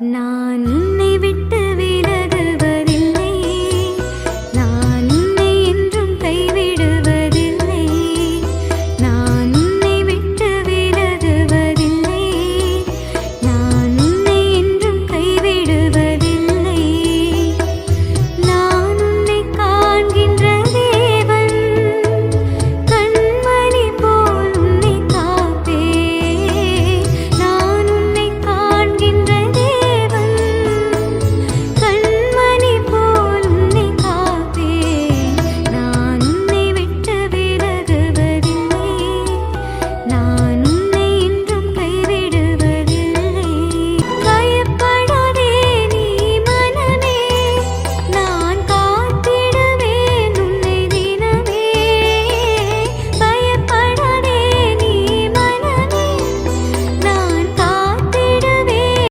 நான் உன்னை விட்டு